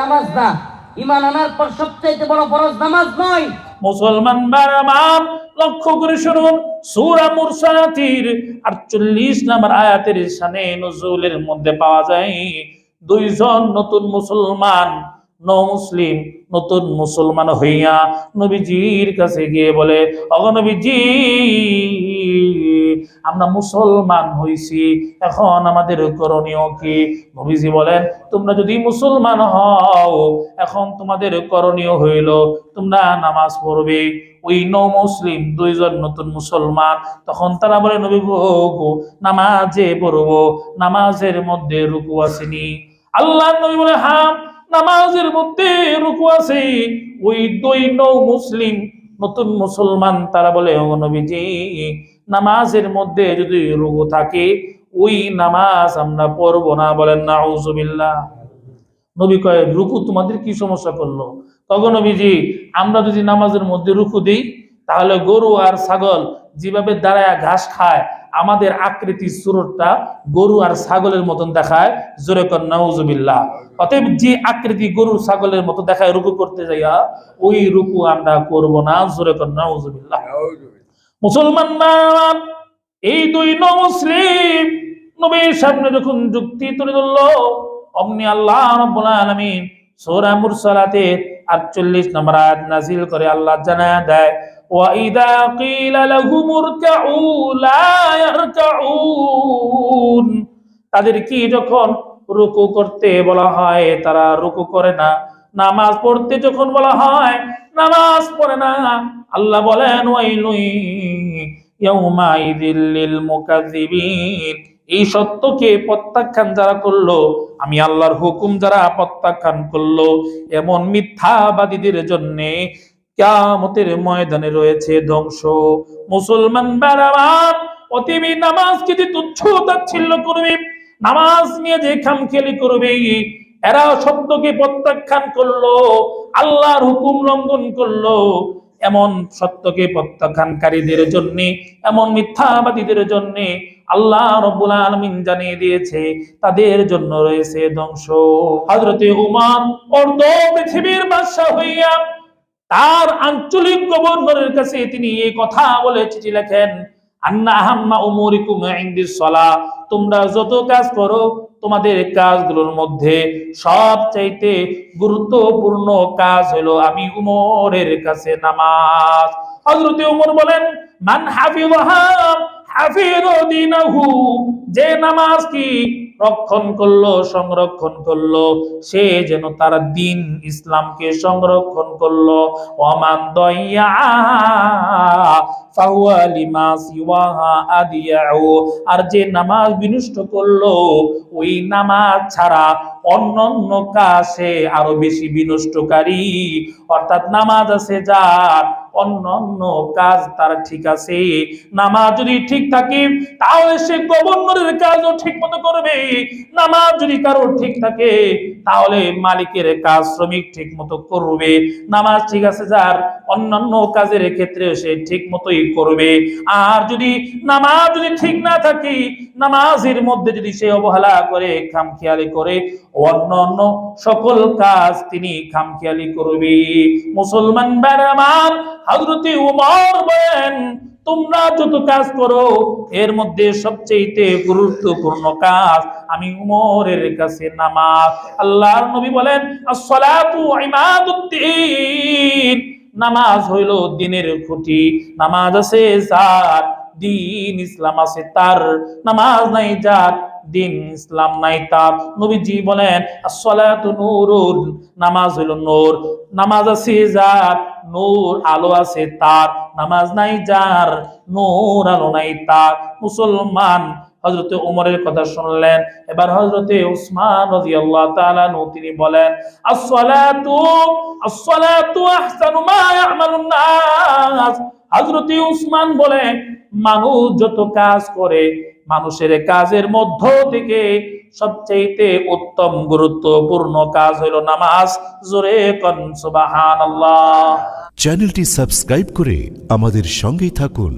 নামাজ না। ইমান মুসলমান বারামান লক্ষ্য করে শুনুন, সূরা মুরসালাতির 48 নম্বর আয়াতের সানে নজুলের মধ্যে পাওয়া যায়, দুইজন নতুন মুসলমান মুসলিম নতুন মুসলমান হইয়া নবীজির কাছে গিয়ে বলে অগনবীজি আমরা মুসলমান হইছি এখন আমাদের করণীয় কি? নবীজি বলেন তোমরা যদি মুসলমান হও এখন তোমাদের করণীয় হইল তোমরা নামাজ পড়বে। ওই নৌ মুসলিম দুইজন নতুন মুসলমান তখন তারা বলে নবী গো, নামাজে পড়ব নামাজের মধ্যে রুকু আসেনি। আল্লাহ নবী বলে হ্যাঁ নামাজের মধ্যে রুকু আছে। ওই দুই নৌ মুসলিম নতুন মুসলমান, তারা বলে, ও নবীজি, নামাজের মধ্যে যদি রুকু থাকে, ওই নামাজ আমরা পড়ব না। বলেন না নবী কয়, রুকু তোমাদের কি সমস্যা করল? তখন নবীজি, আমরা যদি নামাজের মধ্যে রুকু দিই তাহলে গরু আর ছাগল যেভাবে দাঁড়ায় ঘাস খায় আমাদের আকৃতি সুরতটা গরু আর ছাগলের মতন দেখায়। জোরে কর অতএব যে আকৃতি গরু ছাগলের মতো দেখায় রুকু করতে যাইয়া ওই রুকু আমরা করব না। জোরে কর মুসলমান এই দুই নমুসলিম নবীর সামনে যখন যুক্তি তুলে ধরলো অমনি আল্লাহ রাব্বুল আলামিন সূরা মুরসালাতে 48 নম্বর আয়াত নাযিল করে আল্লাহ জানা দেয় ইদা কিলা লাহুম ইরকাউ লা ইয়ারকাউন। তাদের কি যখন রুকু করতে বলা হয়, তারা রুকু করে না। নামাজ পড়তে যখন বলা হয়, নামাজ পড়ে না। আল্লাহ বলেন, ওয়াইলুই ইয়াউমাইযিল লিল মুকাযযিবিন। এই সত্যকে প্রত্যাখ্যান যারা করল, আমি আল্লাহর হুকুম যারা প্রত্যাখ্যান করল, এমন মিথ্যাবাদীদের জন্য কিয়ামতের ময়দানে রয়েছে ধ্বংস। মুসলমান বারাবার অতিবি নামাজকে যে তুচ্ছ তাচ্ছিল্য করবে, নামাজ নিয়ে যে খামখেলি করবে, এরা সত্যকে প্রত্যাখ্যান করল, আল্লাহর হুকুম লঙ্ঘন করল, এমন সত্যকে প্রত্যাখ্যানকারীদের জন্য, এমন মিথ্যাবাদীদের জন্য আল্লাহ রব্বুল আলামিন জানিয়ে দিয়েছে, তাদের জন্য রয়েছে ধ্বংস। হযরতে উমর, অর্ধ পৃথিবীর বাদশা হইয়া তার আঞ্চলিক গভর্নরের কাছে তিনি এই কথা বলে চিঠি লেখেন, আন্না আহাম্মা উমুরিকুম ইনদিস সালাহ তোমরা যত কাজ করো, তোমাদের কাজগুলোর মধ্যে সবচাইতে গুরুত্বপূর্ণ কাজ হলো আমি উমরের কাছে নামাজ। হযরতে উমর বলেন, মান হাফিজ দিনাহু। যে নামাজ কি রক্ষণ করল, সংরক্ষণ করল। সে যেন তার দিন ইসলামকে সংরক্ষণ করল। ওমান দয়া আর যে নামাজ বিনষ্ট করল, ওই নামাজ ছাড়া অন্যান্য কাছে আরও বেশি বিনষ্টকারী। অর্থাৎ নামাজ আছে যার, অন্যান্য কাজ তার ঠিক আছে। নামাজ যদি ঠিক থাকে, তাহলে সে গভর্নরের কাজও ঠিক মতো করবে। নামাজ যদি কারোর ঠিক থাকে তাহলে মালিকের কাজ শ্রমিক ঠিক মতো করবে, নামাজ ঠিক আছে যার, অন্যান্য কাজের ক্ষেত্রে সে ঠিক মতোই করবে। আর যদি নামাজ যদি ঠিক না থাকে, নামাজের মধ্যে যদি সে অবহেলা করে, খামখেয়ালি করে, অন্যান্য সকল কাজ তিনি খামখেয়ালি করবে। মুসলমান বেড়ামান হজরতে উমর বলেন তোমরা যত কাজ করো, এর মধ্যে সবচেয়ে গুরুত্বপূর্ণ কাজ, আমি উমরের কাছে নামাজ। আল্লাহর নবী বলেন নামাজ হইল দিনের খুঁটি। নামাজ আছে যার, দিন ইসলাম আছে তার। নামাজ নাই যার দিন, ইসলাম নাই তার নবীজি বলেন, আসসালাতু নূরুন নামাজ হইল নূর। নামাজ আছে যার, নূর আলো আছে তার। নামাজ নাই যার, নূর আলো নাই তার। মুসলমান হজরতে উমরের কথা শুনলেন। এবার হজরতে উসমান রাদিয়াল্লাহু তাআলা নু তিনি বলেন, আসসালাতু আসসালাতু আহসানু মা ইয়ামালুন নাস। হজরতে উসমান বলে মানুষ যত কাজ করে, মানুষের কাজের মধ্য থেকে সবচেয়ে উত্তম গুরুত্বপূর্ণ কাজ হলো নামাজ। জোরে কন, সুবহানাল্লাহ। চ্যানেলটি সাবস্ক্রাইব করে আমাদের সঙ্গেই থাকুন।